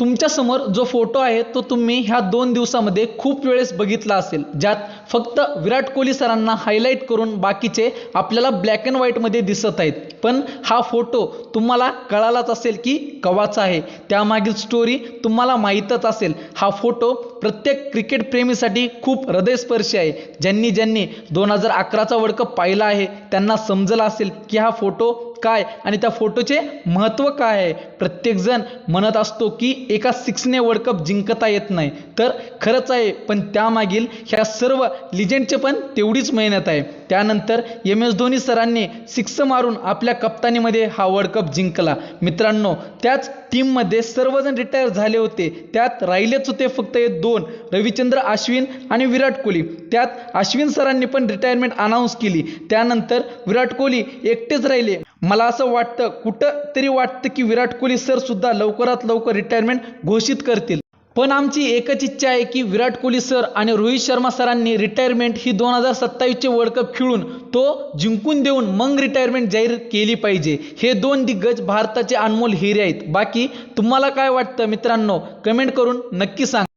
तुमच्यासमोर जो फोटो आहे तो तुम्ही ह्या दोन दिवसामध्ये खूप वेळेस बघितला असेल ज्यात फक्त विराट कोहली सरांना हायलाईट करून बाकीचे आपल्याला ब्लॅक अँड व्हाईटमध्ये दिसत आहेत. पण हा फोटो तुम्हाला कळालाच असेल की कवाचा आहे. त्यामागील स्टोरी तुम्हाला माहीतच असेल. हा फोटो प्रत्येक क्रिकेट प्रेमीसाठी खूप हृदयस्पर्शी आहे. ज्यांनी ज्यांनी दोन हजार अकराचा वर्ल्ड कप पाहिला आहे त्यांना समजलं असेल की हा फोटो काय आणि त्या फोटोचे महत्त्व काय आहे. प्रत्येकजण म्हणत असतो की एका सिक्सने वर्ल्ड कप जिंकता येत नाही. तर खरंच आहे पण त्यामागील ह्या सर्व लिजेंडचे पण तेवढीच मेहनत आहे. त्यानंतर एम एस धोनी सरांनी सिक्स मारून आपल्या कप्तानीमध्ये हा वर्ल्ड कप जिंकला. मित्रांनो त्याच टीममध्ये सर्वजण रिटायर झाले होते. त्यात राहिलेच होते फक्त हे दोन रविचंद्र अश्विन आणि विराट कोहली. त्यात अश्विन सरांनी पण रिटायरमेंट अनाऊन्स केली. त्यानंतर विराट कोहली एकटेच राहिले. मला असं वाटतं कुठं तरी वाटतं की विराट कोहली सर सुद्धा लवकरात लवकर रिटायरमेंट घोषित करतील. पण आमची एकच इच्छा आहे की विराट कोहली सर आणि रोहित शर्मा सरांनी रिटायरमेंट ही दोन हजार सत्तावीसचे वर्ल्ड कप खेळून तो जिंकून देऊन मग रिटायरमेंट जाहीर केली पाहिजे. हे दोन दिग्गज भारताचे अनमोल हिरे आहेत. बाकी तुम्हाला काय वाटतं मित्रांनो? कमेंट करून नक्की सांगा.